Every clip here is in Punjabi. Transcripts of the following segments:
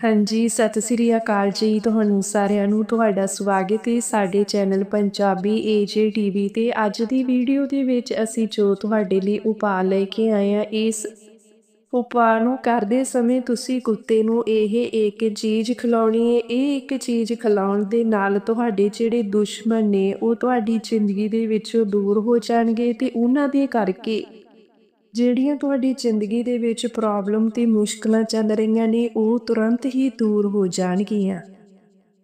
ਹਾਂਜੀ, ਸਤਿ ਸ੍ਰੀ ਅਕਾਲ ਜੀ। ਤੁਹਾਨੂੰ ਸਾਰਿਆਂ ਨੂੰ ਤੁਹਾਡਾ ਸਵਾਗਤ ਹੈ ਸਾਡੇ ਚੈਨਲ ਪੰਜਾਬੀ ਏਜੇ ਟੀਵੀ ਤੇ। ਅੱਜ ਦੀ ਵੀਡੀਓ ਦੇ ਵਿੱਚ ਅਸੀਂ ਜੋ ਤੁਹਾਡੇ ਲਈ ਉਪਾਅ ਲੈ ਕੇ ਆਏ ਆ ਇਸ ਉਪਾਅ ਨੂੰ ਕਰਦੇ ਸਮੇਂ ਤੁਸੀਂ ਕੁੱਤੇ ਨੂੰ ਇਹ ਇੱਕ ਚੀਜ਼ ਖਿਲਾਉਣੀ ਹੈ। ਇਹ ਇੱਕ ਚੀਜ਼ ਖਿਲਾਉਣ ਦੇ ਨਾਲ ਤੁਹਾਡੇ ਜਿਹੜੇ ਦੁਸ਼ਮਣ ਨੇ, ਉਹ ਤੁਹਾਡੀ ਜ਼ਿੰਦਗੀ ਦੇ ਵਿੱਚੋਂ ਦੂਰ ਹੋ ਜਾਣਗੇ ਤੇ ਉਹਨਾਂ ਦੇ ਕਰਕੇ ਜਿਹੜੀਆਂ ਤੁਹਾਡੀ ਜ਼ਿੰਦਗੀ ਦੇ ਵਿੱਚ ਪ੍ਰੋਬਲਮ ਤੇ ਮੁਸ਼ਕਲਾਂ ਚੱਲ ਰਹੀਆਂ ਨੇ, ਉਹ ਤੁਰੰਤ ਹੀ ਦੂਰ ਹੋ ਜਾਣਗੀਆਂ।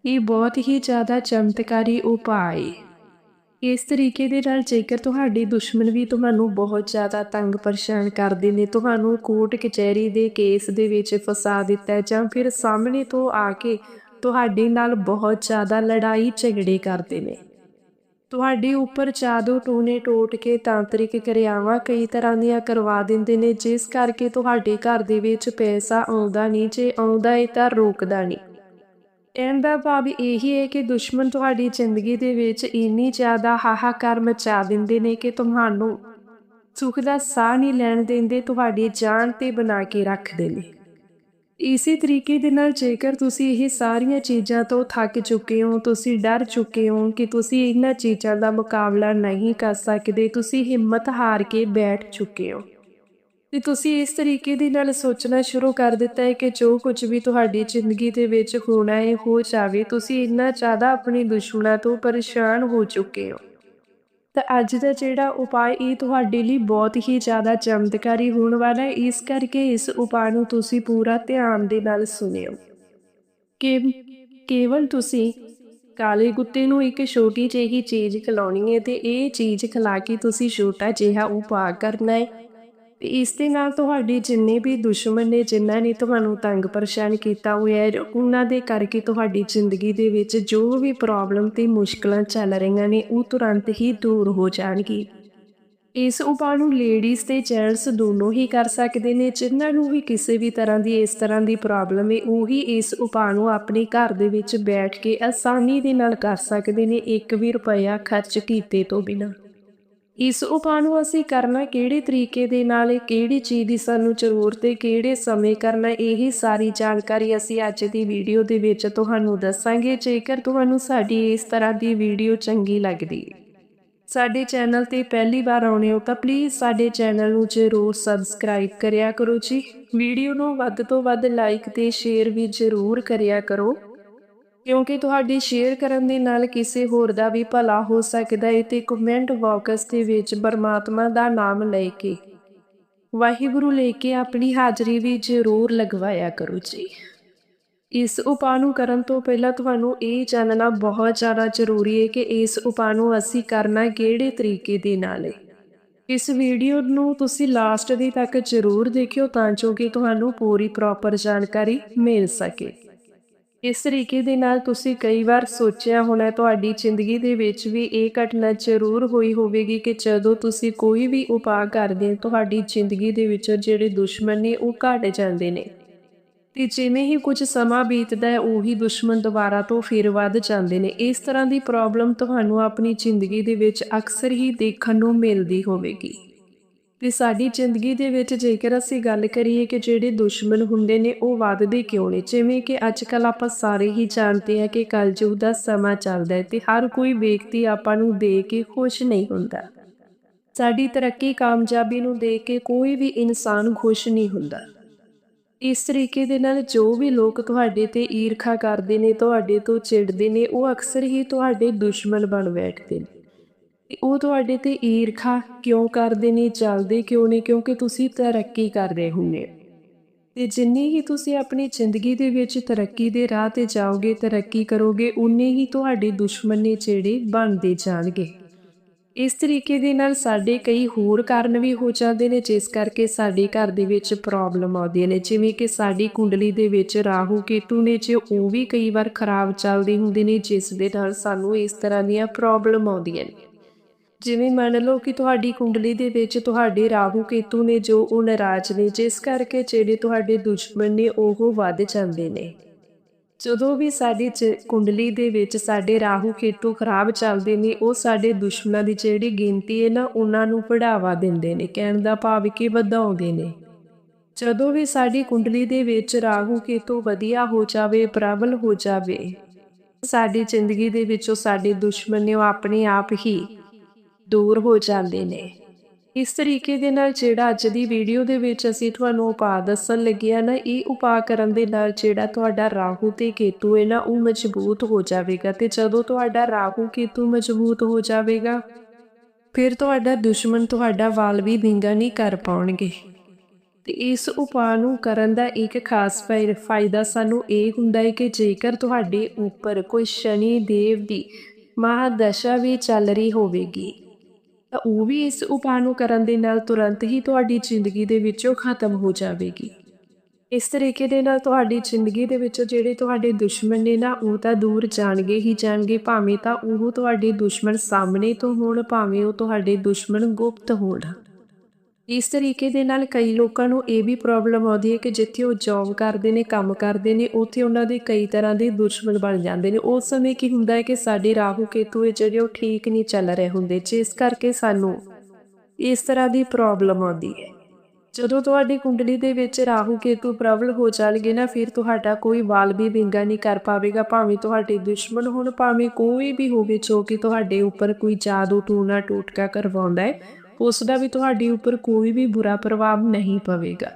ਇਹ ਬਹੁਤ ਹੀ ਜ਼ਿਆਦਾ ਚਮਤਕਾਰੀ ਉਪਾਅ ਹੈ ਇਸ ਤਰੀਕੇ ਦੇ ਨਾਲ ਜੇਕਰ ਤੁਹਾਡੇ ਦੁਸ਼ਮਣ ਵੀ ਤੁਹਾਨੂੰ ਬਹੁਤ ਜ਼ਿਆਦਾ ਤੰਗ ਪਰੇਸ਼ਾਨ ਕਰਦੇ ਨੇ, ਤੁਹਾਨੂੰ ਕੋਰਟ ਕਚਹਿਰੀ ਦੇ ਕੇਸ ਦੇ ਵਿੱਚ ਫਸਾ ਦਿੱਤਾ ਜਾਂ ਫਿਰ ਸਾਹਮਣੇ ਤੋਂ ਆ ਕੇ ਤੁਹਾਡੇ ਨਾਲ ਬਹੁਤ ਜ਼ਿਆਦਾ ਲੜਾਈ ਝਗੜੇ ਕਰਦੇ ਨੇ। ਤੁਹਾਡੇ ਉੱਪਰ ਜਾਦੂ ਟੂਨੇ ਟੋਟ ਕੇ ਤਾਂਤਰਿਕ ਕਿਰਿਆਵਾਂ ਕਈ ਤਰ੍ਹਾਂ ਦੀਆਂ ਕਰਵਾ ਦਿੰਦੇ ਨੇ, ਜਿਸ ਕਰਕੇ ਤੁਹਾਡੇ ਘਰ ਦੇ ਵਿੱਚ ਪੈਸਾ ਆਉਂਦਾ ਨਹੀਂ, ਜੇ ਆਉਂਦਾ ਹੈ ਤਾਂ ਰੋਕਦਾ ਨਹੀਂ। ਇਹਦਾ ਭਾਵ ਇਹੀ ਹੈ ਕਿ ਦੁਸ਼ਮਣ ਤੁਹਾਡੀ ਜ਼ਿੰਦਗੀ ਦੇ ਵਿੱਚ ਇੰਨੀ ਜ਼ਿਆਦਾ ਹਾਹਾਕਾਰ ਮਚਾ ਦਿੰਦੇ ਨੇ ਕਿ ਤੁਹਾਨੂੰ ਸੁੱਖ ਦਾ ਸਾਹ ਨਹੀਂ ਲੈਣ ਦਿੰਦੇ, ਤੁਹਾਡੀ ਜਾਨ ਤੇ ਬਣਾ ਕੇ ਰੱਖਦੇ ਨੇ। ਇਸੇ ਤਰੀਕੇ ਦੇ ਨਾਲ ਜੇਕਰ ਤੁਸੀਂ ਇਹ ਸਾਰੀਆਂ ਚੀਜ਼ਾਂ ਤੋਂ ਥੱਕ ਚੁੱਕੇ ਹੋ, ਤੁਸੀਂ ਡਰ ਚੁੱਕੇ ਹੋ ਕਿ ਤੁਸੀਂ ਇਹਨਾਂ ਚੀਜ਼ਾਂ ਦਾ ਮੁਕਾਬਲਾ ਨਹੀਂ ਕਰ ਸਕਦੇ, ਤੁਸੀਂ ਹਿੰਮਤ ਹਾਰ ਕੇ ਬੈਠ ਚੁੱਕੇ ਹੋ। ਤੇ ਤੁਸੀਂ ਇਸ ਤਰੀਕੇ ਦੇ ਨਾਲ ਸੋਚਣਾ ਸ਼ੁਰੂ ਕਰ ਦਿੱਤਾ ਹੈ ਕਿ ਜੋ ਕੁਝ ਵੀ ਤੁਹਾਡੀ ਜ਼ਿੰਦਗੀ ਦੇ ਵਿੱਚ ਹੋਣਾ ਹੈ, ਹੋ ਜਾਵੇ, ਤੁਸੀਂ ਇੰਨਾ ਜ਼ਿਆਦਾ ਆਪਣੇ ਦੁਸ਼ਮਣਾਂ ਤੋਂ ਪਰੇਸ਼ਾਨ ਹੋ ਚੁੱਕੇ ਹੋ। ਤਾਂ ਅੱਜ ਦਾ ਜਿਹੜਾ ਉਪਾਅ, ਇਹ ਤੁਹਾਡੇ ਲਈ ਬਹੁਤ ਹੀ ਜ਼ਿਆਦਾ ਚਮਤਕਾਰੀ ਹੋਣ ਵਾਲਾ ਹੈ। ਇਸ ਕਰਕੇ ਇਸ ਉਪਾਅ ਨੂੰ ਤੁਸੀਂ ਪੂਰਾ ਧਿਆਨ ਦੇ ਨਾਲ ਸੁਣਿਓ। ਕਿ ਕੇਵਲ ਤੁਸੀਂ ਕਾਲੇ ਕੁੱਤੇ ਨੂੰ ਇੱਕ ਛੋਟੀ ਜਿਹੀ ਚੀਜ਼ ਖਿਲਾਉਣੀ ਹੈ ਤੇ ਇਹ ਚੀਜ਼ ਖਿਲਾ ਕੇ ਤੁਸੀਂ ਛੋਟਾ ਜਿਹਾ ਉਪਾਅ ਕਰਨਾ ਹੈ। ਤੇ ਇਸ ਦੇ ਨਾਲ ਤੁਹਾਡੇ ਜਿੰਨੇ ਵੀ ਦੁਸ਼ਮਣ ਨੇ, ਜਿਨ੍ਹਾਂ ਨੇ ਤੁਹਾਨੂੰ ਤੰਗ ਪਰੇਸ਼ਾਨ ਕੀਤਾ ਹੋਇਆ ਹੈ, ਉਹਨਾਂ ਦੇ ਕਰਕੇ ਤੁਹਾਡੀ ਜ਼ਿੰਦਗੀ ਦੇ ਵਿੱਚ ਜੋ ਵੀ ਪ੍ਰੋਬਲਮ ਤੇ ਮੁਸ਼ਕਲਾਂ ਚੱਲ ਰਹੀਆਂ ਨੇ, ਉਹ ਤੁਰੰਤ ਹੀ ਦੂਰ ਹੋ ਜਾਣਗੀ ਇਸ ਉਪਾਅ ਨੂੰ ਲੇਡੀਜ਼ ਤੇ ਜੈਂਟਸ ਦੋਨੋਂ ਹੀ ਕਰ ਸਕਦੇ ਨੇ, ਜਿਨ੍ਹਾਂ ਨੂੰ ਵੀ ਕਿਸੇ ਵੀ ਤਰ੍ਹਾਂ ਦੀ, ਇਸ ਤਰ੍ਹਾਂ ਦੀ ਪ੍ਰੋਬਲਮ ਹੈ, ਉਹੀ ਇਸ ਉਪਾਅ ਨੂੰ ਆਪਣੇ ਘਰ ਦੇ ਵਿੱਚ ਬੈਠ ਕੇ ਆਸਾਨੀ ਦੇ ਨਾਲ ਕਰ ਸਕਦੇ ਨੇ, ਇੱਕ ਵੀ ਰੁਪਇਆ ਖਰਚ ਕੀਤੇ ਤੋਂ ਬਿਨਾਂ। ਇਸ ਉਪਾਅ ਨੂੰ ਅਸੀਂ ਕਰਨਾ ਕਿਹੜੇ ਤਰੀਕੇ ਦੇ ਨਾਲ, ਕਿਹੜੀ ਚੀਜ਼ ਦੀ ਸਾਨੂੰ ਜ਼ਰੂਰਤ ਹੈ, ਕਿਹੜੇ ਸਮੇਂ ਕਰਨਾ ਇਹੀ ਸਾਰੀ ਜਾਣਕਾਰੀ ਅਸੀਂ ਅੱਜ ਦੀ ਵੀਡੀਓ ਦੇ ਵਿੱਚ ਤੁਹਾਨੂੰ ਦੱਸਾਂਗੇ। ਜੇਕਰ ਤੁਹਾਨੂੰ ਸਾਡੀ ਇਸ ਤਰ੍ਹਾਂ ਦੀ ਵੀਡੀਓ ਚੰਗੀ ਲੱਗਦੀ ਹੈ, ਸਾਡੇ ਚੈਨਲ ਤੇ ਪਹਿਲੀ ਵਾਰ ਆਉਣੇ ਹੋ ਤਾਂ ਪਲੀਜ਼ ਸਾਡੇ ਚੈਨਲ ਨੂੰ ਜ਼ਰੂਰ ਸਬਸਕ੍ਰਾਈਬ ਕਰਿਆ ਕਰੋ ਜੀ। ਵੀਡੀਓ ਨੂੰ ਵੱਧ ਤੋਂ ਵੱਧ ਲਾਈਕ ਤੇ ਸ਼ੇਅਰ ਵੀ ਜ਼ਰੂਰ ਕਰਿਆ ਕਰੋ। ਕਿਉਂਕਿ ਤੁਹਾਡੀ ਸ਼ੇਅਰ ਕਰਨ ਦੇ ਨਾਲ ਕਿਸੇ ਹੋਰ ਦਾ ਵੀ ਭਲਾ ਹੋ ਸਕਦਾ ਹੈ ਤੇ ਕਮੈਂਟ ਬਾਕਸ ਦੇ ਵਿੱਚ ਪਰਮਾਤਮਾ ਦਾ ਨਾਮ ਲੈ ਕੇ ਵਾਹਿਗੁਰੂ ਲੈ ਕੇ ਆਪਣੀ ਹਾਜ਼ਰੀ ਵੀ ਜ਼ਰੂਰ ਲਗਵਾਇਆ ਕਰੋ ਜੀ। ਇਸ ਉਪਾਅ ਨੂੰ ਕਰਨ ਤੋਂ ਪਹਿਲਾਂ ਤੁਹਾਨੂੰ ਇਹ ਜਾਣਨਾ ਬਹੁਤ ਜ਼ਿਆਦਾ ਜ਼ਰੂਰੀ ਹੈ ਕਿ ਇਸ ਉਪਾਅ ਨੂੰ ਅਸੀਂ ਕਰਨਾ ਕਿਹੜੇ ਤਰੀਕੇ ਦੇ ਨਾਲ ਹੈ ਇਸ ਵੀਡੀਓ ਨੂੰ ਤੁਸੀਂ ਲਾਸਟ ਦੀ ਤੱਕ ਜ਼ਰੂਰ ਦੇਖਿਓ ਤਾਂ ਜੋ ਕਿ ਤੁਹਾਨੂੰ ਪੂਰੀ ਪ੍ਰੋਪਰ ਜਾਣਕਾਰੀ ਮਿਲ ਸਕੇ। ਇਸ ਤਰੀਕੇ ਦੇ ਨਾਲ ਤੁਸੀਂ ਕਈ ਵਾਰ ਸੋਚਿਆ ਹੋਣਾ, ਤੁਹਾਡੀ ਜ਼ਿੰਦਗੀ ਦੇ ਵਿੱਚ ਵੀ ਇਹ ਘਟਨਾ ਜ਼ਰੂਰ ਹੋਈ ਹੋਵੇਗੀ ਕਿ ਜਦੋਂ ਤੁਸੀਂ ਕੋਈ ਵੀ ਉਪਾਅ ਕਰਦੇ ਤੁਹਾਡੀ ਜ਼ਿੰਦਗੀ ਦੇ ਵਿੱਚ ਜਿਹੜੇ ਦੁਸ਼ਮਣ ਨੇ ਉਹ ਘਟ ਜਾਂਦੇ ਨੇ। ਤੇ ਜਿਵੇਂ ਹੀ ਕੁਝ ਸਮਾਂ ਬੀਤਦਾ ਹੈ, ਉਹੀ ਦੁਸ਼ਮਣ ਦੁਬਾਰਾ ਤੋਂ ਫਿਰ ਵੱਧ ਜਾਂਦੇ ਨੇ। ਇਸ ਤਰ੍ਹਾਂ ਦੀ ਪ੍ਰੋਬਲਮ ਤੁਹਾਨੂੰ ਆਪਣੀ ਜ਼ਿੰਦਗੀ ਦੇ ਵਿੱਚ ਅਕਸਰ ਹੀ ਦੇਖਣ ਨੂੰ ਮਿਲਦੀ ਹੋਵੇਗੀ। ਤੇ ਸਾਡੀ ਜ਼ਿੰਦਗੀ ਦੇ ਵਿੱਚ ਜੇਕਰ ਅਸੀਂ ਗੱਲ ਕਰੀਏ ਕਿ ਜਿਹੜੇ ਦੁਸ਼ਮਣ ਹੁੰਦੇ ਨੇ ਉਹ ਵੱਧਦੇ ਕਿਉਂ ਨੇ? ਜਿਵੇਂ ਕਿ ਅੱਜ ਕੱਲ ਆਪਾਂ ਸਾਰੇ ਹੀ ਜਾਣਦੇ ਹਾਂ ਕਿ ਕਲਯੁਗ ਦਾ ਸਮਾਂ ਚੱਲਦਾ ਹੈ ਤੇ ਹਰ ਕੋਈ ਵਿਅਕਤੀ ਆਪਾਂ ਨੂੰ ਦੇਖ ਕੇ ਖੁਸ਼ ਨਹੀਂ ਹੁੰਦਾ। ਸਾਡੀ ਤਰੱਕੀ ਕਾਮਯਾਬੀ ਨੂੰ ਦੇਖ ਕੇ ਕੋਈ ਵੀ ਇਨਸਾਨ ਖੁਸ਼ ਨਹੀਂ ਹੁੰਦਾ। ਇਸ ਤਰੀਕੇ ਦੇ ਨਾਲ ਜੋ ਵੀ ਲੋਕ ਤੁਹਾਡੇ ਤੇ ਈਰਖਾ ਕਰਦੇ ਨੇ ਤੁਹਾਡੇ ਤੋਂ ਚਿੜਦੇ ਨੇ ਉਹ ਅਕਸਰ ਹੀ ਤੁਹਾਡੇ ਦੁਸ਼ਮਣ ਬਣ ਬੈਠਦੇ ਨੇ। ਉਹ ਤੁਹਾਡੇ ਤੇ ਈਰਖਾ ਕਿਉਂ ਕਰਦੇ ਨੇ, ਚੱਲਦੇ ਕਿਉਂ ਨੇ? ਕਿਉਂਕਿ ਤੁਸੀਂ ਤਰੱਕੀ ਕਰ ਰਹੇ ਹੁੰਦੇ ਤੇ ਜਿੰਨੀ ਹੀ ਤੁਸੀਂ ਆਪਣੀ ਜ਼ਿੰਦਗੀ ਦੇ ਵਿੱਚ ਤਰੱਕੀ ਦੇ ਰਾਹ ਤੇ ਜਾਓਗੇ, ਤਰੱਕੀ ਕਰੋਗੇ ਉਨੇ ਹੀ ਤੁਹਾਡੇ ਦੁਸ਼ਮਣ ਨੇ ਜਿਹੜੇ ਬਣਦੇ ਜਾਣਗੇ। ਇਸ ਤਰੀਕੇ ਦੇ ਨਾਲ ਸਾਡੇ ਕਈ ਹੋਰ ਕਾਰਨ ਵੀ ਹੋ ਜਾਂਦੇ ਨੇ, ਜਿਸ ਕਰਕੇ ਸਾਡੇ ਘਰ ਦੇ ਵਿੱਚ ਪ੍ਰੋਬਲਮ ਆਉਂਦੀਆਂ ਨੇ। ਜਿਵੇਂ ਕਿ ਸਾਡੀ ਕੁੰਡਲੀ ਦੇ ਵਿੱਚ ਰਾਹੂ ਕੇਤੂ ਨੇ, ਜੇ ਉਹ ਵੀ ਕਈ ਵਾਰ ਖਰਾਬ ਚੱਲਦੇ ਹੁੰਦੇ ਨੇ, ਜਿਸ ਦੇ ਨਾਲ ਸਾਨੂੰ ਇਸ ਤਰ੍ਹਾਂ ਦੀਆਂ ਪ੍ਰੋਬਲਮ ਆਉਂਦੀਆਂ ਨੇ। ਜਿਵੇਂ ਮੰਨ ਲਓ ਕਿ ਤੁਹਾਡੀ ਕੁੰਡਲੀ ਦੇ ਵਿੱਚ ਤੁਹਾਡੇ ਰਾਹੂ ਕੇਤੂ ਨੇ ਜੋ ਉਹ ਨਾਰਾਜ਼ ਨੇ, ਜਿਸ ਕਰਕੇ ਜਿਹੜੇ ਤੁਹਾਡੇ ਦੁਸ਼ਮਣ ਨੇ ਉਹ ਵੱਧ ਜਾਂਦੇ ਨੇ। ਜਦੋਂ ਵੀ ਸਾਡੀ ਕੁੰਡਲੀ ਦੇ ਵਿੱਚ ਸਾਡੇ ਰਾਹੂ ਕੇਤੂ ਖਰਾਬ ਚੱਲਦੇ ਨੇ, ਉਹ ਸਾਡੇ ਦੁਸ਼ਮਣਾਂ ਦੀ ਜਿਹੜੀ ਗਿਣਤੀ ਹੈ ਨਾ, ਉਹਨਾਂ ਨੂੰ ਵਧਾਵਾ ਦਿੰਦੇ ਨੇ, ਕਹਿਣ ਦਾ ਭਾਵ ਕਿ ਵਧਾਉਂਦੇ ਨੇ। ਜਦੋਂ ਵੀ ਸਾਡੀ ਕੁੰਡਲੀ ਦੇ ਵਿੱਚ ਰਾਹੂ ਕੇਤੂ ਵਧੀਆ ਹੋ ਜਾਵੇ, ਪ੍ਰਬਲ ਹੋ ਜਾਵੇ, ਸਾਡੀ ਜ਼ਿੰਦਗੀ ਦੇ ਵਿੱਚੋਂ ਸਾਡੇ ਦੁਸ਼ਮਣ ਨੇ ਉਹ ਆਪਣੇ ਆਪ ਹੀ ਦੂਰ ਹੋ ਜਾਂਦੇ ਨੇ। ਇਸ ਤਰੀਕੇ ਦੇ ਨਾਲ ਜਿਹੜਾ ਅੱਜ ਦੀ ਵੀਡੀਓ ਦੇ ਵਿੱਚ ਅਸੀਂ ਤੁਹਾਨੂੰ ਉਪਾਅ ਦੱਸਣ ਲੱਗੇ ਲੱਗਿਆ ਨਾ, ਇਹ ਉਪਾਅ ਕਰਨ ਦੇ ਨਾਲ ਜਿਹੜਾ ਤੁਹਾਡਾ ਰਾਹੂ ਤੇ ਕੇਤੂ ਹੈ ਨਾ, ਉਹ ਮਜ਼ਬੂਤ ਹੋ ਜਾਵੇਗਾ ਤੇ ਜਦੋਂ ਤੁਹਾਡਾ ਰਾਹੂ ਕੇਤੂ ਮਜ਼ਬੂਤ ਹੋ ਜਾਵੇਗਾ, ਫਿਰ ਤੁਹਾਡਾ ਦੁਸ਼ਮਣ ਤੁਹਾਡਾ ਵਾਲ ਵੀ ਵਿੰਗਾ ਨਹੀਂ ਕਰ ਪਾਉਣਗੇ। ਤੇ ਇਸ ਉਪਾਅ ਨੂੰ ਕਰਨ ਦਾ ਇੱਕ ਖਾਸ ਫਾਇ- ਫਾਇਦਾ ਸਾਨੂੰ ਇਹ ਹੁੰਦਾ ਹੈ ਕਿ ਜੇਕਰ ਤੁਹਾਡੇ ਉੱਪਰ ਕੋਈ ਸ਼ਨੀ ਦੇਵ ਦੀ ਮਹਾਦਸ਼ਾ ਵੀ ਚੱਲ ਰਹੀ ਹੋਵੇਗੀ ਤਾਂ ਉਹ ਵੀ ਇਸ ਉਪਾਅ ਨੂੰ ਕਰਨ ਦੇ ਨਾਲ ਤੁਰੰਤ ਹੀ ਤੁਹਾਡੀ ਜ਼ਿੰਦਗੀ ਦੇ ਵਿੱਚੋਂ ਖਤਮ ਹੋ ਜਾਵੇਗੀ। ਇਸ ਤਰੀਕੇ ਦੇ ਨਾਲ ਤੁਹਾਡੀ ਜ਼ਿੰਦਗੀ ਦੇ ਵਿੱਚ ਜਿਹੜੇ ਤੁਹਾਡੇ ਦੁਸ਼ਮਣ ਨੇ ਨਾ, ਉਹ ਤਾਂ ਦੂਰ ਜਾਣਗੇ ਹੀ ਜਾਣਗੇ, ਭਾਵੇਂ ਤਾਂ ਉਹ ਤੁਹਾਡੇ ਦੁਸ਼ਮਣ ਸਾਹਮਣੇ ਤੋਂ ਹੋਣ, ਭਾਵੇਂ ਉਹ ਤੁਹਾਡੇ ਦੁਸ਼ਮਣ ਗੁਪਤ ਹੋਣ। ਇਸ ਤਰੀਕੇ ਦੇ ਨਾਲ ਕਈ ਲੋਕਾਂ ਨੂੰ ਇਹ ਵੀ ਪ੍ਰੋਬਲਮ ਆਉਂਦੀ ਹੈ ਕਿ ਜਿੱਥੇ ਉਹ ਜੌਬ ਕਰਦੇ ਨੇ, ਕੰਮ ਕਰਦੇ ਨੇ, ਉੱਥੇ ਉਹਨਾਂ ਦੇ ਕਈ ਤਰ੍ਹਾਂ ਦੇ ਦੁਸ਼ਮਣ ਬਣ ਜਾਂਦੇ ਨੇ। ਉਸ ਸਮੇਂ ਕੀ ਹੁੰਦਾ ਹੈ ਕਿ ਸਾਡੇ ਰਾਹੂ ਕੇਤੂ ਹੈ ਜਿਹੜੇ ਉਹ ਠੀਕ ਨਹੀਂ ਚੱਲ ਰਹੇ ਹੁੰਦੇ, ਜਿਸ ਕਰਕੇ ਸਾਨੂੰ ਇਸ ਤਰ੍ਹਾਂ ਦੀ ਪ੍ਰੋਬਲਮ ਆਉਂਦੀ ਹੈ। ਜਦੋਂ ਤੁਹਾਡੀ ਕੁੰਡਲੀ ਦੇ ਵਿੱਚ ਰਾਹੂ ਕੇਤੂ ਪ੍ਰਬਲ ਹੋ ਜਾਣਗੇ ਨਾ, ਫਿਰ ਤੁਹਾਡਾ ਕੋਈ ਵਾਲ ਵੀ ਵਿੰਗਾ ਨਹੀਂ ਕਰ ਪਾਵੇਗਾ, ਭਾਵੇਂ ਤੁਹਾਡੇ ਦੁਸ਼ਮਣ ਹੋਣ, ਭਾਵੇਂ ਕੋਈ ਵੀ ਹੋਵੇ ਜੋ ਕਿ ਤੁਹਾਡੇ ਉੱਪਰ ਕੋਈ ਜਾਦੂ ਟੂਣਾ ਟੋਟਕਾ ਕਰਵਾਉਂਦਾ ਹੈ। ਉਸ ਦਾ ਵੀ ਤੁਹਾਡੇ ਉੱਪਰ ਕੋਈ ਵੀ ਬੁਰਾ ਪ੍ਰਭਾਵ ਨਹੀਂ ਪਵੇਗਾ।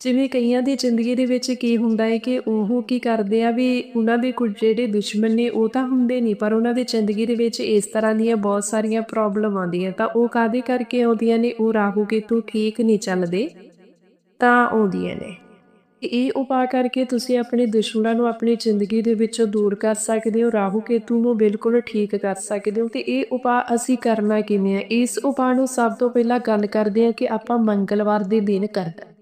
ਜਿਵੇਂ ਕਈਆਂ ਦੀ ਜ਼ਿੰਦਗੀ ਦੇ ਵਿੱਚ ਕੀ ਹੁੰਦਾ ਹੈ ਕਿ ਉਹ ਕੀ ਕਰਦੇ ਆ ਵੀ ਉਹਨਾਂ ਦੇ ਕੁਝ ਜਿਹੜੇ ਦੁਸ਼ਮਣ ਨੇ ਉਹ ਤਾਂ ਹੁੰਦੇ ਨਹੀਂ, ਪਰ ਉਹਨਾਂ ਦੀ ਜ਼ਿੰਦਗੀ ਦੇ ਵਿੱਚ ਇਸ ਤਰ੍ਹਾਂ ਦੀਆਂ ਬਹੁਤ ਸਾਰੀਆਂ ਪ੍ਰੋਬਲਮ ਆਉਂਦੀਆਂ, ਤਾਂ ਉਹ ਕਾਦੇ ਕਰਕੇ ਆਉਂਦੀਆਂ ਨੇ? ਉਹ ਰਾਹੂ ਕੇਤੂ ਠੀਕ ਨਹੀਂ ਚੱਲਦੇ, ਤਾਂ ਆਉਂਦੀਆਂ ਨੇ। ਇਹ ਉਪਾਅ ਕਰਕੇ ਤੁਸੀਂ ਆਪਣੇ ਦੁਸ਼ਮਣਾਂ ਨੂੰ ਆਪਣੀ ਜ਼ਿੰਦਗੀ ਦੇ ਵਿੱਚੋਂ ਦੂਰ ਕਰ ਸਕਦੇ ਹੋ, ਰਾਹੂ ਕੇਤੂ ਨੂੰ ਬਿਲਕੁਲ ਠੀਕ ਕਰ ਸਕਦੇ ਹੋ। ਤੇ ਇਹ ਉਪਾਅ ਅਸੀਂ ਕਰਨਾ ਕਿਵੇਂ ਹੈ ਇਸ ਉਪਾਅ ਨੂੰ ਸਭ ਤੋਂ ਪਹਿਲਾਂ ਗੱਲ ਕਰਦੇ ਹਾਂ ਕਿ ਆਪਾਂ ਮੰਗਲਵਾਰ ਦੇ ਦਿਨ ਕਰਨਾ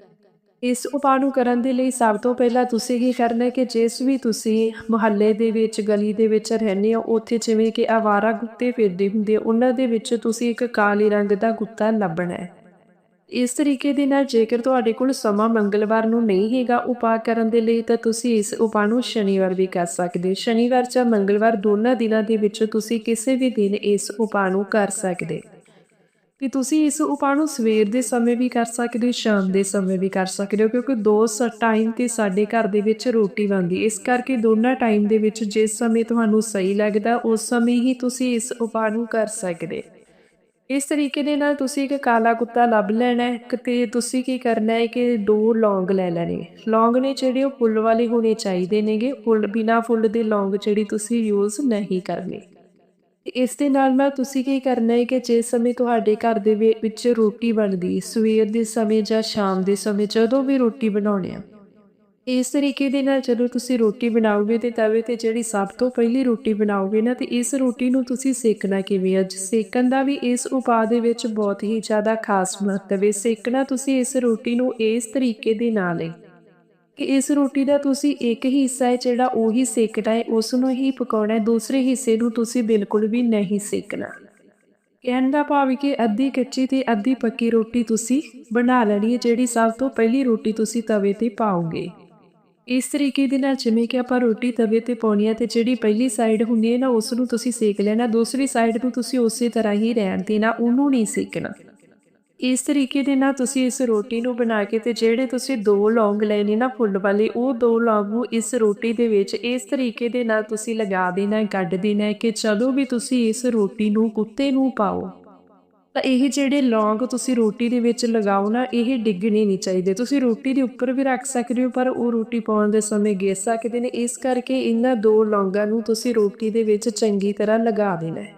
ਇਸ ਉਪਾਅ ਨੂੰ ਕਰਨ ਦੇ ਲਈ ਸਭ ਤੋਂ ਪਹਿਲਾਂ ਤੁਸੀਂ ਕੀ ਕਰਨਾ ਹੈ ਕਿ ਜਿਸ ਵੀ ਤੁਸੀਂ ਮੁਹੱਲੇ ਦੇ ਵਿੱਚ, ਗਲੀ ਦੇ ਵਿੱਚ ਰਹਿੰਦੇ ਹੋ, ਉੱਥੇ ਜਿਵੇਂ ਕਿ ਆਵਾਰਾ ਕੁੱਤੇ ਫਿਰਦੇ ਹੁੰਦੇ ਉਹਨਾਂ ਦੇ ਵਿੱਚ ਤੁਸੀਂ ਇੱਕ ਕਾਲੇ ਰੰਗ ਦਾ ਕੁੱਤਾ ਲੱਭਣਾ ਹੈ। ਇਸ ਤਰੀਕੇ ਦੇ ਨਾਲ ਜੇਕਰ ਤੁਹਾਡੇ ਕੋਲ ਸਮਾਂ ਮੰਗਲਵਾਰ ਨੂੰ ਨਹੀਂ ਹੈਗਾ ਉਪਾਅ ਕਰਨ ਦੇ ਲਈ, ਤਾਂ ਤੁਸੀਂ ਇਸ ਉਪਾਅ ਨੂੰ ਸ਼ਨੀਵਾਰ ਵੀ ਕਰ ਸਕਦੇ ਹੋ। ਸ਼ਨੀਵਾਰ ਜਾਂ ਮੰਗਲਵਾਰ ਦੋਨਾਂ ਦਿਨਾਂ ਦੇ ਵਿੱਚ ਤੁਸੀਂ ਕਿਸੇ ਵੀ ਦਿਨ ਇਸ ਉਪਾਅ ਨੂੰ ਕਰ ਸਕਦੇ ਤੇ ਤੁਸੀਂ ਇਸ ਉਪਾਅ ਨੂੰ ਸਵੇਰ ਦੇ ਸਮੇਂ ਵੀ ਕਰ ਸਕਦੇ ਹੋ, ਸ਼ਾਮ ਦੇ ਸਮੇਂ ਵੀ ਕਰ ਸਕਦੇ ਹੋ, ਕਿਉਂਕਿ ਦੋ ਟਾਈਮ ਤੇ ਸਾਡੇ ਘਰ ਦੇ ਵਿੱਚ ਰੋਟੀ ਬਣਦੀ। ਇਸ ਕਰਕੇ ਦੋਨਾਂ ਟਾਈਮ ਦੇ ਵਿੱਚ ਜਿਸ ਸਮੇਂ ਤੁਹਾਨੂੰ ਸਹੀ ਲੱਗਦਾ, ਉਸ ਸਮੇਂ ਹੀ ਤੁਸੀਂ ਇਸ ਉਪਾਅ ਨੂੰ ਕਰ ਸਕਦੇ ਇਸ ਤਰੀਕੇ ਦੇ ਨਾਲ ਤੁਸੀਂ ਇੱਕ ਕਾਲਾ ਕੁੱਤਾ ਲੱਭ ਲੈਣਾ ਹੈ ਤੇ ਤੁਸੀਂ ਕੀ ਕਰਨਾ ਹੈ ਕਿ ਦੋ ਲੌਂਗ ਲੈ ਲੈਣੇ ਲੌਂਗ ਨੇ ਜਿਹੜੇ ਉਹ ਫੁੱਲ ਵਾਲੇ ਹੋਣੇ ਚਾਹੀਦੇ ਨੇਗੇ, ਫੁੱਲ ਬਿਨਾ ਫੁੱਲ ਦੇ ਲੌਂਗ ਜਿਹੜੀ ਤੁਸੀਂ ਯੂਜ਼ ਨਹੀਂ ਕਰਨੀ। ਇਸ ਦੇ ਨਾਲ ਨਾਲ ਤੁਸੀਂ ਕੀ ਕਰਨਾ ਹੈ ਕਿ ਜਿਸ ਸਮੇਂ ਤੁਹਾਡੇ ਘਰ ਦੇ ਵਿ- ਵਿੱਚ ਰੋਟੀ ਬਣਦੀ, ਸਵੇਰ ਦੇ ਸਮੇਂ ਜਾਂ ਸ਼ਾਮ ਦੇ ਸਮੇਂ ਜਦੋਂ ਵੀ ਰੋਟੀ ਬਣਾਉਣੀ ਆ ਇਸ ਤਰੀਕੇ ਦੇ ਨਾਲ ਜਦੋਂ ਤੁਸੀਂ ਰੋਟੀ ਬਣਾਓਗੇ ਤੇ ਤਵੇ ਤੇ ਜਿਹੜੀ ਸਭ ਤੋਂ ਪਹਿਲੀ ਰੋਟੀ ਬਣਾਓਗੇ ਨਾ, ਤੇ ਇਸ ਰੋਟੀ ਨੂੰ ਤੁਸੀਂ ਸੇਕਣਾ ਕਿਵੇਂ? ਅੱਜ ਸੇਕਣ ਦਾ ਵੀ ਇਸ ਉਪਾਅ ਦੇ ਵਿੱਚ ਬਹੁਤ ਹੀ ਜ਼ਿਆਦਾ ਖਾਸ ਮਹੱਤਵ ਹੈ। ਸੇਕਣਾ ਤੁਸੀਂ ਇਸ ਰੋਟੀ ਨੂੰ ਇਸ ਤਰੀਕੇ ਦੇ ਨਾਲ ਹੈ ਕਿ ਇਸ ਰੋਟੀ ਦਾ ਤੁਸੀਂ ਇੱਕ ਹੀ ਹਿੱਸਾ ਹੈ ਜਿਹੜਾ ਉਹੀ ਸੇਕਣਾ ਹੈ ਉਸ ਨੂੰ ਹੀ ਪਕਾਉਣਾ ਹੈ ਦੂਸਰੇ ਹਿੱਸੇ ਨੂੰ ਤੁਸੀਂ ਬਿਲਕੁਲ ਵੀ ਨਹੀਂ ਸੇਕਣਾ। ਕਹਿਣ ਦਾ ਭਾਵ ਕਿ ਅੱਧੀ ਕੱਚੀ ਤੇ ਅੱਧੀ ਪੱਕੀ ਰੋਟੀ ਤੁਸੀਂ ਬਣਾ ਲੈਣੀ ਹੈ ਜਿਹੜੀ ਸਭ ਤੋਂ ਪਹਿਲੀ ਰੋਟੀ ਤੁਸੀਂ ਤਵੇ ਤੇ ਪਾਓਗੇ। ਇਸ ਤਰੀਕੇ ਦੇ ਨਾਲ ਜਿਵੇਂ ਕਿ ਆਪਾਂ ਰੋਟੀ, ਤਵੇ ਤੇ ਪਾਉਣੀ ਹੈ ਤੇ ਜਿਹੜੀ ਪਹਿਲੀ ਸਾਈਡ ਹੁੰਦੀ ਹੈ ਨਾ ਉਸ ਨੂੰ ਤੁਸੀਂ ਸੇਕ ਲੈਣਾ। ਦੂਸਰੀ ਸਾਈਡ ਨੂੰ ਤੁਸੀਂ ਉਸੇ ਤਰ੍ਹਾਂ ਹੀ ਰਹਿਣ ਦੇਣਾ, ਉਹਨੂੰ ਨਹੀਂ ਸੇਕਣਾ। ਇਸ ਤਰੀਕੇ ਦੇ ਨਾਲ ਤੁਸੀਂ ਇਸ ਰੋਟੀ ਨੂੰ ਬਣਾ ਕੇ ਤੇ ਜਿਹੜੇ ਤੁਸੀਂ ਦੋ ਲੌਂਗ ਲਏ ਨੇ ਨਾ ਫੁੱਲ ਵਾਲੇ, ਉਹ ਦੋ ਲੌਂਗ ਨੂੰ ਇਸ ਰੋਟੀ ਦੇ ਵਿੱਚ ਇਸ ਤਰੀਕੇ ਦੇ ਨਾਲ ਤੁਸੀਂ ਲਗਾ ਦੇਣਾ ਹੈ ਕੱਢ ਦੇਣਾ ਕਿ ਚਲੋ ਵੀ ਤੁਸੀਂ ਇਸ ਰੋਟੀ ਨੂੰ ਕੁੱਤੇ ਨੂੰ ਪਾਓ। ਤਾਂ ਇਹ ਜਿਹੜੇ ਲੌਂਗ ਤੁਸੀਂ ਰੋਟੀ ਦੇ ਵਿੱਚ ਲਗਾਓ ਨਾ, ਇਹ ਡਿੱਗਣੇ ਨਹੀਂ ਚਾਹੀਦੇ। ਤੁਸੀਂ ਰੋਟੀ ਦੇ ਉੱਪਰ ਵੀ ਰੱਖ ਸਕਦੇ ਹੋ, ਪਰ ਉਹ ਰੋਟੀ ਪਾਉਣ ਦੇ ਸਮੇਂ ਗਿਰ ਸਕਦੇ ਨੇ, ਇਸ ਕਰਕੇ ਇਹਨਾਂ ਦੋ ਲੌਂਗਾਂ ਨੂੰ ਤੁਸੀਂ ਰੋਟੀ ਦੇ ਵਿੱਚ ਚੰਗੀ ਤਰ੍ਹਾਂ ਲਗਾ ਦੇਣਾ ਹੈ।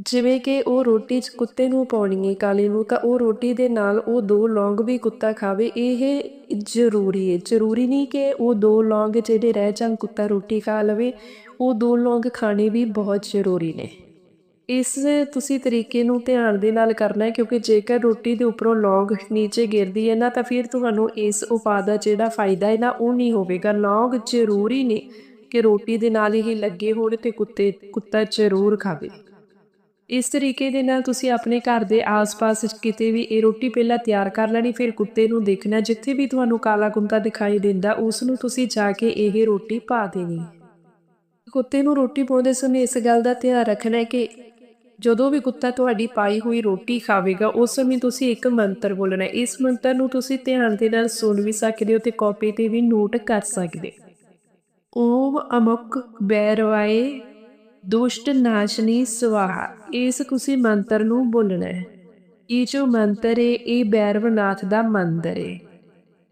ਜਿਵੇਂ ਕਿ ਉਹ ਰੋਟੀ 'ਚ ਕੁੱਤੇ ਨੂੰ ਪਾਉਣੀ ਹੈ, ਕਾਲੇ ਨੂੰ, ਤਾਂ ਉਹ ਰੋਟੀ ਦੇ ਨਾਲ ਉਹ ਦੋ ਲੌਂਗ ਵੀ ਕੁੱਤਾ ਖਾਵੇ, ਇਹ ਜ਼ਰੂਰੀ ਹੈ। ਜ਼ਰੂਰੀ ਨਹੀਂ ਕਿ ਉਹ ਦੋ ਲੌਂਗ ਜਿਹੜੇ ਰਹਿ ਜਾਣ, ਕੁੱਤਾ ਰੋਟੀ ਖਾ ਲਵੇ, ਉਹ ਦੋ ਲੌਂਗ ਖਾਣੇ ਵੀ ਬਹੁਤ ਜ਼ਰੂਰੀ ਨੇ। ਇਸ ਤੁਸੀਂ ਤਰੀਕੇ ਨੂੰ ਧਿਆਨ ਦੇ ਨਾਲ ਕਰਨਾ ਹੈ, ਕਿਉਂਕਿ ਜੇਕਰ ਰੋਟੀ ਦੇ ਉੱਪਰੋਂ ਲੌਂਗ ਨੀਚੇ ਗਿਰਦੀ ਹੈ ਨਾ, ਤਾਂ ਫਿਰ ਤੁਹਾਨੂੰ ਇਸ ਉਪਾਅ ਦਾ ਜਿਹੜਾ ਫਾਇਦਾ ਹੈ ਨਾ, ਉਹ ਨਹੀਂ ਹੋਵੇਗਾ। ਲੌਂਗ ਜ਼ਰੂਰੀ ਨੇ ਕਿ ਰੋਟੀ ਦੇ ਨਾਲ ਹੀ ਲੱਗੇ ਹੋਣ ਤੇ ਕੁੱਤੇ, ਕੁੱਤਾ ਜ਼ਰੂਰ ਖਾਵੇ। ਇਸ ਤਰੀਕੇ ਦੇ ਨਾਲ ਤੁਸੀਂ ਆਪਣੇ ਘਰ ਦੇ ਆਸ-ਪਾਸ ਕਿਤੇ ਵੀ ਇਹ ਰੋਟੀ ਪਹਿਲਾਂ ਤਿਆਰ ਕਰ ਲੈਣੀ, ਫਿਰ ਕੁੱਤੇ ਨੂੰ ਦੇਖਣਾ, ਜਿੱਥੇ ਵੀ ਤੁਹਾਨੂੰ ਕਾਲਾ ਕੁੰਤਾ ਦਿਖਾਈ ਦਿੰਦਾ, ਉਸ ਨੂੰ ਤੁਸੀਂ ਜਾ ਕੇ ਇਹ ਰੋਟੀ ਪਾ ਦੇਣੀ ਕੁੱਤੇ ਨੂੰ ਰੋਟੀ ਪਾਉਂਦੇ ਸਮੇਂ ਇਸ ਗੱਲ ਦਾ ਧਿਆਨ ਰੱਖਣਾ ਹੈ ਕਿ ਜਦੋਂ ਵੀ ਕੁੱਤਾ ਤੁਹਾਡੀ ਪਾਈ ਹੋਈ ਰੋਟੀ ਖਾਵੇਗਾ, ਉਸ ਸਮੇਂ ਤੁਸੀਂ ਇੱਕ ਮੰਤਰ ਬੋਲਣਾ ਹੈ। ਇਸ ਮੰਤਰ ਨੂੰ ਤੁਸੀਂ ਧਿਆਨ ਦੇ ਨਾਲ ਸੁਣ ਵੀ ਸਕਦੇ ਹੋ ਤੇ ਕਾਪੀ ਤੇ ਵੀ ਨੋਟ ਕਰ ਸਕਦੇ ਹੋ। ਓਮ ਅਮੁਕ ਬੈਰਵਾਏ ਦੁਸ਼ਟ ਨਾਸ਼ਨੀ ਸਵਾਹਾ। ਇਸ ਤੁਸੀਂ ਮੰਤਰ ਨੂੰ ਬੋਲਣਾ ਹੈ। ਇਹ ਜੋ ਮੰਤਰ ਹੈ, ਇਹ ਬੈਰਵਨਾਥ ਦਾ ਮੰਤਰ ਹੈ।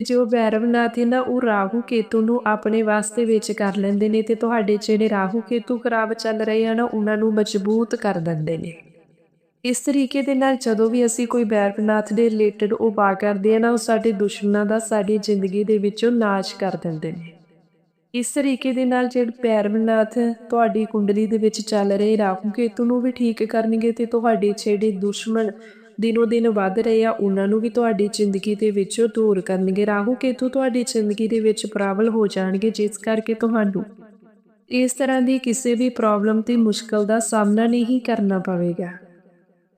ਜੋ ਬੈਰਵਨਾਥ ਹੈ ਨਾ ਉਹ ਰਾਹੂ ਕੇਤੂ ਨੂੰ ਆਪਣੇ ਵਾਸਤੇ ਵਿੱਚ ਕਰ ਲੈਂਦੇ ਨੇ ਤੇ ਤੁਹਾਡੇ ਜਿਹੜੇ ਰਾਹੂ ਕੇਤੂ ਖਰਾਬ ਚੱਲ ਰਹੇ ਆ ਨਾ, ਉਹਨਾਂ ਨੂੰ ਮਜ਼ਬੂਤ ਕਰ ਦਿੰਦੇ ਨੇ। ਇਸ ਤਰੀਕੇ ਦੇ ਨਾਲ ਜਦੋਂ ਵੀ ਅਸੀਂ ਕੋਈ ਬੈਰਵਨਾਥ ਦੇ ਰਿਲੇਟਡ ਉਪਾਅ ਕਰਦੇ ਆ ਨਾ, ਉਹ ਸਾਡੇ ਦੁਸ਼ਮਣਾਂ ਦਾ, ਸਾਡੀ ਜ਼ਿੰਦਗੀ ਦੇ ਵਿੱਚੋਂ ਨਾਸ਼ ਕਰ ਦਿੰਦੇ ਨੇ। ਇਸ ਤਰੀਕੇ ਦੇ ਨਾਲ ਜਿਹੜੇ ਪੈਰਮਨਾਥ ਤੁਹਾਡੀ ਕੁੰਡਲੀ ਦੇ ਵਿੱਚ ਚੱਲ ਰਹੇ ਰਾਹੂ ਕੇਤੂ ਨੂੰ ਵੀ ਠੀਕ ਕਰਨਗੇ ਤੇ ਤੁਹਾਡੇ ਜਿਹੜੇ ਦੁਸ਼ਮਣ ਦਿਨੋ ਦਿਨ ਵੱਧ ਰਹੇ ਆ, ਉਹਨਾਂ ਨੂੰ ਵੀ ਤੁਹਾਡੀ ਜ਼ਿੰਦਗੀ ਦੇ ਵਿੱਚੋਂ ਦੂਰ ਕਰਨਗੇ। ਰਾਹੂ ਕੇਤੂ ਤੁਹਾਡੀ ਜ਼ਿੰਦਗੀ ਦੇ ਵਿੱਚ ਪ੍ਰਬਲ ਹੋ ਜਾਣਗੇ, ਜਿਸ ਕਰਕੇ ਤੁਹਾਨੂੰ ਇਸ ਤਰ੍ਹਾਂ ਦੀ ਕਿਸੇ ਵੀ ਪ੍ਰੋਬਲਮ ਤੇ ਮੁਸ਼ਕਲ ਦਾ ਸਾਹਮਣਾ ਨਹੀਂ ਕਰਨਾ ਪਵੇਗਾ।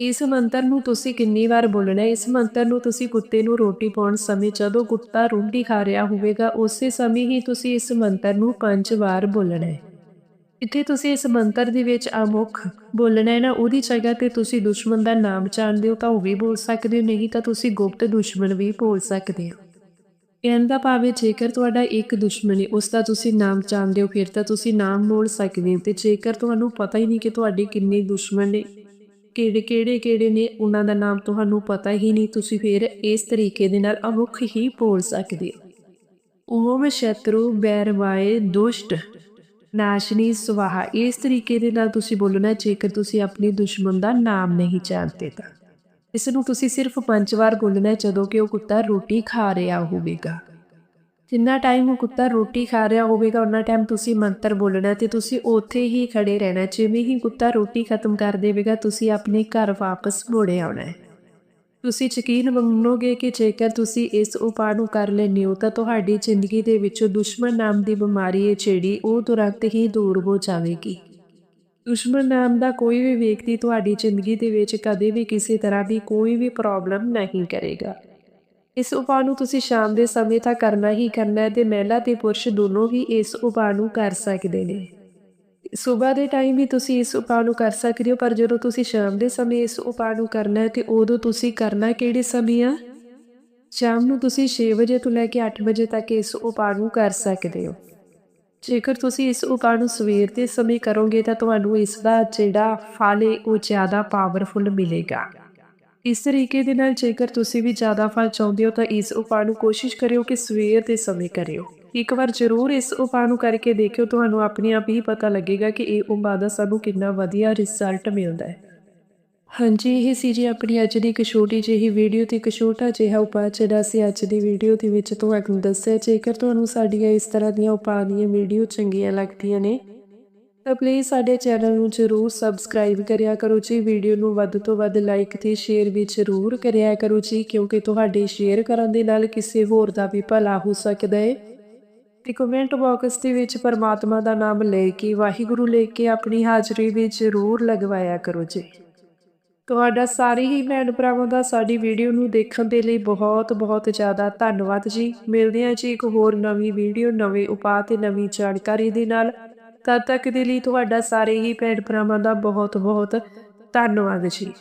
ਇਸ ਮੰਤਰ ਨੂੰ ਤੁਸੀਂ ਕਿੰਨੀ ਵਾਰ ਬੋਲਣਾ ਹੈ? ਇਸ ਮੰਤਰ ਨੂੰ ਤੁਸੀਂ ਕੁੱਤੇ ਨੂੰ ਰੋਟੀ ਪਾਉਣ ਸਮੇਂ ਜਦੋਂ ਕੁੱਤਾ ਰੋਟੀ ਖਾ ਰਿਹਾ ਹੋਵੇਗਾ, ਉਸੇ ਸਮੇਂ ਹੀ ਤੁਸੀਂ ਇਸ ਮੰਤਰ ਨੂੰ ਪੰਜ ਵਾਰ ਬੋਲਣਾ ਹੈ। ਇੱਥੇ ਤੁਸੀਂ ਇਸ ਮੰਤਰ ਦੇ ਵਿੱਚ ਅਮੁਖ ਬੋਲਣਾ ਹੈ ਨਾ, ਉਹਦੀ ਜਗ੍ਹਾ ਤੇ ਤੁਸੀਂ ਦੁਸ਼ਮਣ ਦਾ ਨਾਮ ਜਾਣਦੇ ਹੋ ਤਾਂ ਉਹ ਵੀ ਬੋਲ ਸਕਦੇ ਹੋ, ਨਹੀਂ ਤਾਂ ਤੁਸੀਂ ਗੁਪਤ ਦੁਸ਼ਮਣ ਵੀ ਬੋਲ ਸਕਦੇ ਹੋ। ਕਹਿਣ ਦਾ ਭਾਵ ਜੇਕਰ ਤੁਹਾਡਾ ਇੱਕ ਦੁਸ਼ਮਣ ਹੈ, ਉਸ ਦਾ ਤੁਸੀਂ ਨਾਮ ਜਾਣਦੇ ਹੋ, ਫਿਰ ਤਾਂ ਤੁਸੀਂ ਨਾਮ ਬੋਲ ਸਕਦੇ ਹੋ ਤੇ ਜੇਕਰ ਤੁਹਾਨੂੰ ਪਤਾ ਹੀ ਨਹੀਂ ਕਿ ਤੁਹਾਡੇ ਕਿੰਨੇ ਦੁਸ਼ਮਣ ਨੇ, ਕਿਹੜੇ ਕਿਹੜੇ ਕਿਹੜੇ ਨੇ, ਉਹਨਾਂ ਦਾ ਨਾਮ ਤੁਹਾਨੂੰ ਪਤਾ ਹੀ ਨਹੀਂ, ਤੁਸੀਂ ਫਿਰ ਇਸ ਤਰੀਕੇ ਦੇ ਨਾਲ ਅਮੁਖ ਹੀ ਬੋਲ ਸਕਦੇ ਹੋ। ਓਮ ਸ਼ਤਰੂ ਬੈਰਵਾਏ ਦੁਸ਼ਟ। ਨਾਸ਼ਨੀ ਸਵਾਹਾ ਇਸ ਤਰੀਕੇ ਦੇ ਨਾਲ ਤੁਸੀਂ ਬੋਲਣਾ ਜੇਕਰ ਤੁਸੀਂ ਆਪਣੀ ਦੁਸ਼ਮਣ ਦਾ ਨਾਮ ਨਹੀਂ ਜਾਣਦੇ ਤਾਂ। ਇਸ ਨੂੰ ਤੁਸੀਂ ਸਿਰਫ ਪੰਜ ਵਾਰ ਬੋਲਣਾ ਜਦੋਂ ਕਿ ਉਹ ਕੁੱਤਾ ਰੋਟੀ ਖਾ ਰਿਹਾ ਹੋਵੇਗਾ। ਜਿੰਨਾ ਟਾਈਮ ਉਹ ਕੁੱਤਾ ਰੋਟੀ ਖਾ ਰਿਹਾ ਹੋਵੇਗਾ ਉਹਨਾਂ ਟਾਈਮ ਤੁਸੀਂ ਮੰਤਰ ਬੋਲਣਾ ਤੇ ਤੁਸੀਂ ਉੱਥੇ ਹੀ ਖੜੇ ਰਹਿਣਾ ਜਿਵੇਂ ਹੀ ਕੁੱਤਾ ਰੋਟੀ ਖਤਮ ਕਰ ਦੇਵੇਗਾ, ਤੁਸੀਂ ਆਪਣੇ ਘਰ ਵਾਪਸ ਮੁੜੇ ਆਉਣਾ ਹੈ। ਤੁਸੀਂ ਯਕੀਨ ਮੰਨੋਗੇ ਕਿ ਜੇਕਰ ਤੁਸੀਂ ਇਸ ਉਪਾਅ ਨੂੰ ਕਰ ਲੈਂਦੇ ਹੋ ਤਾਂ ਤੁਹਾਡੀ ਜ਼ਿੰਦਗੀ ਦੇ ਵਿੱਚੋਂ ਦੁਸ਼ਮਣ ਨਾਮ ਦੀ ਬਿਮਾਰੀ ਹੈ ਜਿਹੜੀ ਉਹ ਤੁਰੰਤ ਹੀ ਦੂਰ ਹੋ ਜਾਵੇਗੀ। ਦੁਸ਼ਮਣ ਨਾਮ ਦਾ ਕੋਈ ਵੀ ਵਿਅਕਤੀ ਤੁਹਾਡੀ ਜ਼ਿੰਦਗੀ ਦੇ ਵਿੱਚ ਕਦੇ ਵੀ ਕਿਸੇ ਤਰ੍ਹਾਂ ਦੀ ਕੋਈ ਵੀ ਪ੍ਰੋਬਲਮ ਨਹੀਂ ਕਰੇਗਾ। ਇਸ ਉਪਾਅ ਨੂੰ ਤੁਸੀਂ ਸ਼ਾਮ ਦੇ ਸਮੇਂ ਤਾਂ ਕਰਨਾ ਹੀ ਕਰਨਾ ਹੈ ਤੇ ਮਹਿਲਾ ਤੇ ਪੁਰਸ਼ ਦੋਨੋਂ ਹੀ ਇਸ ਉਪਾਅ ਨੂੰ ਕਰ ਸਕਦੇ ਨੇ। ਸਵੇਰ ਦੇ ਟਾਈਮ ਵੀ ਤੁਸੀਂ ਇਸ ਉਪਾਅ ਨੂੰ ਕਰ ਸਕਦੇ ਹੋ, ਪਰ ਜਦੋਂ ਤੁਸੀਂ ਸ਼ਾਮ ਦੇ ਸਮੇਂ ਇਸ ਉਪਾਅ ਨੂੰ ਕਰਨਾ ਹੈ, ਤੇ ਉਦੋਂ ਤੁਸੀਂ ਕਰਨਾ ਕਿਹੜੇ ਸਮੇਂ ਆ? ਸ਼ਾਮ ਨੂੰ ਤੁਸੀਂ 6 ਵਜੇ ਤੋਂ ਲੈ ਕੇ 8 ਵਜੇ ਤੱਕ ਇਸ ਉਪਾਅ ਨੂੰ ਕਰ ਸਕਦੇ ਹੋ। ਜੇਕਰ ਤੁਸੀਂ ਇਸ ਉਪਾਅ ਨੂੰ ਸਵੇਰ ਦੇ ਸਮੇਂ ਕਰੋਗੇ, ਤਾਂ ਤੁਹਾਨੂੰ ਇਸ ਦਾ ਜਿਹੜਾ ਫਲ ਹੈ, ਉਹ ਜ਼ਿਆਦਾ ਪਾਵਰਫੁਲ ਮਿਲੇਗਾ। ਇਸ ਤਰੀਕੇ ਦੇ ਨਾਲ ਜੇਕਰ ਤੁਸੀਂ ਵੀ ਜ਼ਿਆਦਾ ਫਲ ਚਾਹੁੰਦੇ ਹੋ, ਤਾਂ ਇਸ ਉਪਾਅ ਨੂੰ ਕੋਸ਼ਿਸ਼ ਕਰਿਓ ਕਿ ਸਵੇਰ ਦੇ ਸਮੇਂ ਕਰਿਓ। ਇੱਕ ਵਾਰ ਜ਼ਰੂਰ ਇਸ ਉਪਾਅ ਨੂੰ ਕਰਕੇ ਦੇਖਿਓ, ਤੁਹਾਨੂੰ ਆਪਣੇ ਆਪ ਹੀ ਪਤਾ ਲੱਗੇਗਾ ਕਿ ਇਹ ਉਪਾਅ ਦਾ ਸਾਨੂੰ ਕਿੰਨਾ ਵਧੀਆ ਰਿਜ਼ਲਟ ਮਿਲਦਾ ਹੈ। ਹਾਂਜੀ, ਇਹ ਸੀ ਜੀ ਆਪਣੀ ਅੱਜ ਦੀ ਇੱਕ ਛੋਟੀ ਜਿਹੀ ਵੀਡੀਓ ਤੇ ਇੱਕ ਛੋਟਾ ਜਿਹਾ ਉਪਾਅ ਜਿਹੜਾ ਸੀ ਅੱਜ ਦੀ ਵੀਡੀਓ ਦੇ ਵਿੱਚ ਤੁਹਾਨੂੰ ਦੱਸਿਆ। ਜੇਕਰ ਤੁਹਾਨੂੰ ਸਾਡੀਆਂ ਇਸ ਤਰ੍ਹਾਂ ਦੀਆਂ ਉਪਾਅ ਦੀਆਂ ਵੀਡੀਓ ਚੰਗੀਆਂ ਲੱਗਦੀਆਂ ਨੇ, ਤਾਂ ਪਲੀਜ਼ ਸਾਡੇ ਚੈਨਲ ਨੂੰ ਜ਼ਰੂਰ ਸਬਸਕ੍ਰਾਈਬ ਕਰਿਆ ਕਰੋ ਜੀ। ਵੀਡੀਓ ਨੂੰ ਵੱਧ ਤੋਂ ਵੱਧ ਲਾਈਕ ਤੇ ਸ਼ੇਅਰ ਵੀ ਜ਼ਰੂਰ ਕਰਿਆ ਕਰੋ ਜੀ, ਕਿਉਂਕਿ ਤੁਹਾਡੇ ਸ਼ੇਅਰ ਕਰਨ ਦੇ ਨਾਲ ਕਿਸੇ ਹੋਰ ਦਾ ਵੀ ਭਲਾ ਹੋ ਸਕਦਾ ਹੈ। ਤੇ ਕਮੈਂਟ ਬਾਕਸ ਦੇ ਵਿੱਚ ਪਰਮਾਤਮਾ ਦਾ ਨਾਮ ਲੈ ਕੇ ਵਾਹਿਗੁਰੂ ਲੈ ਕੇ ਆਪਣੀ ਹਾਜ਼ਰੀ ਵੀ ਜ਼ਰੂਰ ਲਗਵਾਇਆ ਕਰੋ ਜੀ। ਤੁਹਾਡਾ ਸਾਰੇ ਹੀ ਭੈਣ ਭਰਾਵਾਂ ਦਾ ਸਾਡੀ ਵੀਡੀਓ ਨੂੰ ਦੇਖਣ ਦੇ ਲਈ ਬਹੁਤ ਬਹੁਤ ਜ਼ਿਆਦਾ ਧੰਨਵਾਦ ਜੀ। ਮਿਲਦੇ ਹਾਂ ਜੀ ਇੱਕ ਹੋਰ ਨਵੀਂ ਵੀਡੀਓ, ਨਵੇਂ ਉਪਾਅ ਤੇ ਨਵੀਂ ਜਾਣਕਾਰੀ ਦੇ ਨਾਲ। ਤਦ ਤੱਕ ਦੇ ਲਈ ਤੁਹਾਡਾ ਸਾਰੇ ਹੀ ਭੈਣ ਭਰਾਵਾਂ ਦਾ ਬਹੁਤ ਬਹੁਤ ਧੰਨਵਾਦ ਜੀ।